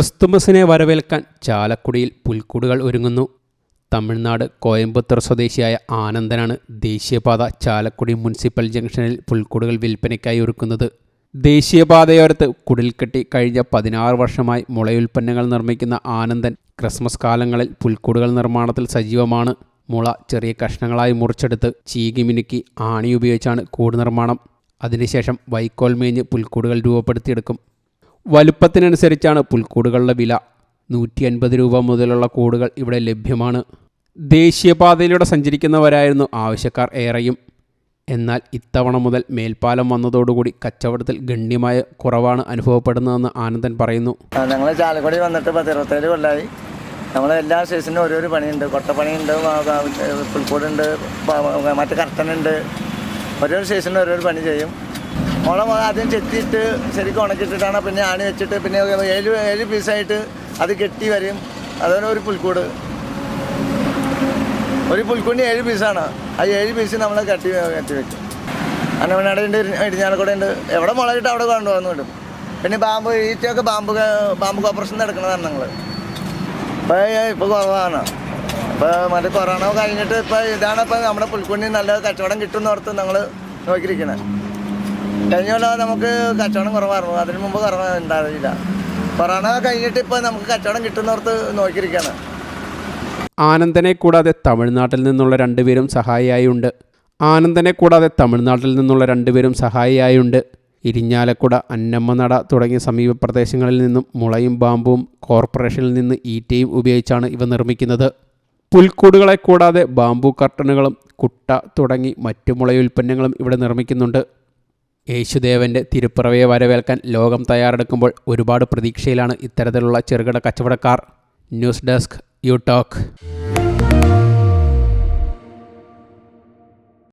ക്രിസ്തുമസിനെ വരവേൽക്കാൻ ചാലക്കുടിയിൽ പുൽക്കൂടുകൾ ഒരുങ്ങുന്നു. തമിഴ്നാട് കോയമ്പത്തൂർ സ്വദേശിയായ ആനന്ദനാണ് ദേശീയപാത ചാലക്കുടി മുനിസിപ്പൽ ജംഗ്ഷനിൽ പുൽക്കൂടുകൾ വിൽപ്പനയ്ക്കായി ഒരുക്കുന്നത്. ദേശീയപാതയോരത്ത് കുടിൽക്കെട്ടി കഴിഞ്ഞ പതിനാറ് വർഷമായി മുളയുൽപ്പന്നങ്ങൾ നിർമ്മിക്കുന്ന ആനന്ദൻ ക്രിസ്മസ് കാലങ്ങളിൽ പുൽക്കൂടുകൾ നിർമ്മാണത്തിൽ സജീവമാണ്. മുള ചെറിയ കഷ്ണങ്ങളായി മുറിച്ചെടുത്ത് ചീകി മിനുക്കി ആണി ഉപയോഗിച്ചാണ് കൂട് നിർമ്മാണം അതിനുശേഷം വൈക്കോൽ മേഞ്ഞ് പുൽക്കൂടുകൾ രൂപപ്പെടുത്തിയെടുക്കും. വലുപ്പത്തിനനുസരിച്ചാണ് പുൽക്കൂടുകളുടെ വില. നൂറ്റി അൻപത് രൂപ മുതലുള്ള കൂടുകൾ ഇവിടെ ലഭ്യമാണ്. ദേശീയപാതയിലൂടെ സഞ്ചരിക്കുന്നവരായിരുന്നു ആവശ്യക്കാർ ഏറെയും. എന്നാൽ ഇത്തവണ മുതൽ മേൽപ്പാലം വന്നതോടുകൂടി കച്ചവടത്തിൽ ഗണ്യമായ കുറവാണ് അനുഭവപ്പെടുന്നതെന്ന് ആനന്ദൻ പറയുന്നു. ഞങ്ങൾ ചാലക്കുടി വന്നിട്ട് പത്ത് ഇരുപത്തേഴ് കൊല്ലമായി നമ്മൾ എല്ലാ സീസണിനും ഓരോരോ പണിയുണ്ട്. കൊട്ടപ്പണിയുണ്ട് പുൽക്കൂടുണ്ട് മറ്റു കർട്ടനുണ്ട്. ഓരോ സീസണിനും ഓരോരോ പണി ചെയ്യും. മുള ആദ്യം ചെത്തിയിട്ട് ശരിക്കും ഉണക്കിയിട്ടിട്ടാണ്. പിന്നെ ആണി വെച്ചിട്ട് പിന്നെ ഏഴ് ഏഴ് പീസായിട്ട് അത് കെട്ടി വരും. അതുപോലെ ഒരു പുൽക്കൂട്. ഒരു പുൽക്കൂടിന് ഏഴ് പീസാണ്. ആ ഏഴ് പീസ് നമ്മൾ കെട്ടി കെട്ടി വെക്കും. അന്നമനാട് ഉണ്ട് ഇടിഞ്ഞാലക്കൂടെ ഉണ്ട്. എവിടെ മുളകിട്ട് അവിടെ കൊണ്ടുപോകുന്നു കിട്ടും. പിന്നെ ബാമ്പ് ഈറ്റൊക്കെ ബാമ്പ് ബാമ്പ് ഓപ്പറേഷൻ നടക്കുന്നതാണ് ഞങ്ങൾ ഇപ്പോൾ ഇപ്പോൾ കുറവാണ്. ഇപ്പോൾ മറ്റേ കൊറോണ കഴിഞ്ഞിട്ട് ഇപ്പോൾ ഇതാണ് ഇപ്പോൾ നമ്മുടെ പുൽക്കുണ്ണി നല്ല കച്ചവടം കിട്ടുന്നോർത്ത് ഞങ്ങൾ നോക്കിയിരിക്കുന്നത് കഴിഞ്ഞ കൊല്ലം നമുക്ക് കച്ചവടം കുറവായിരുന്നു. അതിന് മുമ്പ് കുറവ് ഉണ്ടാവില്ല കൊറോണ കഴിഞ്ഞിട്ട് ഇപ്പോൾ നമുക്ക് കച്ചവടം കിട്ടുന്നവർക്ക് നോക്കിയിരിക്കുകയാണ് ആനന്ദനെ കൂടാതെ തമിഴ്നാട്ടിൽ നിന്നുള്ള രണ്ടുപേരും സഹായിയായുണ്ട്. ആനന്ദനെ കൂടാതെ തമിഴ്നാട്ടിൽ നിന്നുള്ള രണ്ടുപേരും സഹായിയായുണ്ട്. ഇരിഞ്ഞാലക്കുട അന്നമ്മനട തുടങ്ങിയ സമീപ പ്രദേശങ്ങളിൽ നിന്നും മുളയും ബാമ്പും കോർപ്പറേഷനിൽ നിന്ന് ഈറ്റയും ഉപയോഗിച്ചാണ് ഇവ നിർമ്മിക്കുന്നത്. പുൽക്കൂടുകളെ കൂടാതെ ബാമ്പു കർട്ടനുകളും കുട്ട തുടങ്ങി മറ്റു മുളയുൽപ്പന്നങ്ങളും ഇവിടെ നിർമ്മിക്കുന്നുണ്ട്. യേശുദേവന്റെ തിരുപ്പിറവയെ വരവേൽക്കാൻ ലോകം തയ്യാറെടുക്കുമ്പോൾ ഒരുപാട് പ്രതീക്ഷയിലാണ് ഇത്തരത്തിലുള്ള ചെറുകിട കച്ചവടക്കാർ. News desk you talk.